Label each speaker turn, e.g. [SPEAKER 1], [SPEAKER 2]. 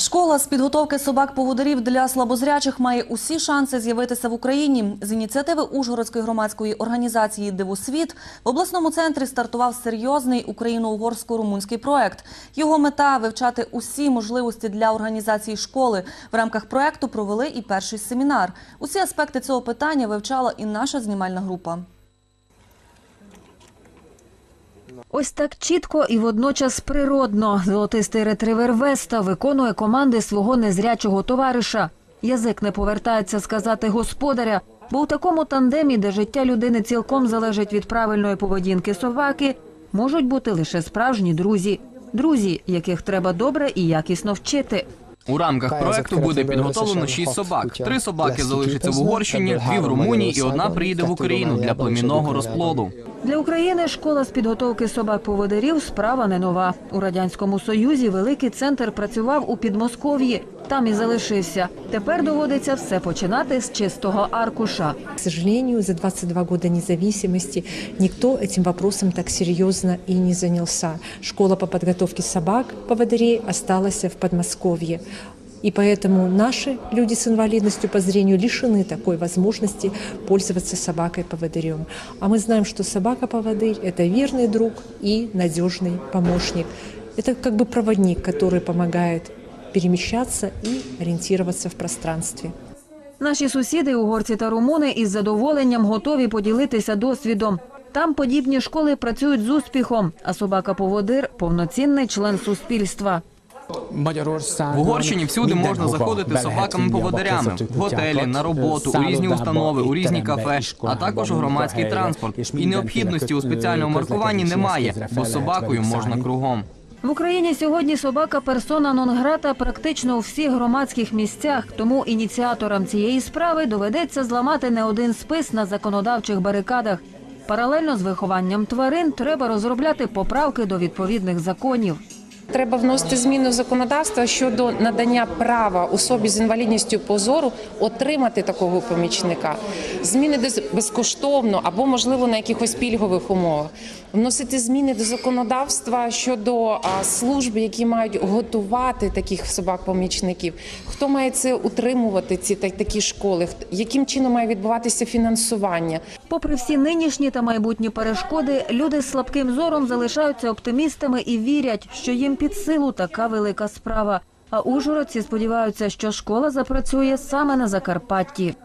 [SPEAKER 1] Школа з підготовки собак-поводирів для слабозрячих має усі шанси з'явитися в Україні. З ініціативи Ужгородської громадської організації Дивосвіт в обласному центрі стартував серйозний україно-угорсько-румунський проект. Його мета вивчати усі можливості для організації школи. В рамках проекту провели і перший семінар. Усі аспекти цього питання вивчала і наша знімальна група.
[SPEAKER 2] Ось так чітко і водночас природно золотистий ретривер Веста виконує команди свого незрячого товариша. Язик не повертається сказати господаря, бо у такому тандемі, де життя людини цілком залежить від правильної поведінки собаки, можуть бути лише справжні друзі. Друзі, яких треба добре і якісно вчити.
[SPEAKER 3] У рамках проекту буде підготовлено шість собак. Три собаки залишаться в Угорщині, дві в Румунії і одна приїде в Україну для племінного розплоду.
[SPEAKER 2] Для України школа з підготовки собак-поводирів справа не нова. У радянському союзі великий центр працював у Підмосков'ї. Там і залишився. Тепер доводиться все починати з чистого аркуша.
[SPEAKER 4] К сожалению, за 22 года независимости никто этим вопросом так серьезно и не занялся. Школа по подготовке собак, поводырей осталась в Подмосковье. И поэтому наши люди с инвалидностью по зрению лишены такой возможности пользоваться собакой-поводырем. А мы знаем, что собака-поводырь – это верный друг и надежный помощник. Это как бы проводник, который помогает перемещаться и ориентироваться в пространстве.
[SPEAKER 2] Наші сусіди, угорці та румуни, із задоволенням готові поділитися досвідом. Там подібні школи працюють з успіхом, а собака-поводир повноцінний член суспільства.
[SPEAKER 3] В Угорщині всюди можна заходити з собаками-поводирями в готелі, на роботу, у різні установи, у різні кафе, а також у громадський транспорт. І необхідності у спеціальному маркуванні немає, бо собакою можна кругом.
[SPEAKER 2] В Україні сьогодні собака персона нон-грата практично у всіх громадських місцях. Тому ініціаторам цієї справи доведеться зламати не один спис на законодавчих барикадах. Паралельно з вихованням тварин треба розробляти поправки до відповідних законів.
[SPEAKER 5] Треба вносити зміни в законодавство щодо надання права особі з інвалідністю по зору отримати такого помічника. Зміни безкоштовно або, можливо, на якихось пільгових умовах. Вносити зміни до законодавства щодо служб, які мають готувати таких собак-помічників. Хто має це утримувати, ці та- такі школи? Яким чином має відбуватися фінансування?
[SPEAKER 2] Попри всі нинішні та майбутні перешкоди, люди з слабким зором залишаються оптимістами і вірять, що їм під силу така велика справа. А ужгородці сподіваються, що школа запрацює саме на Закарпатті.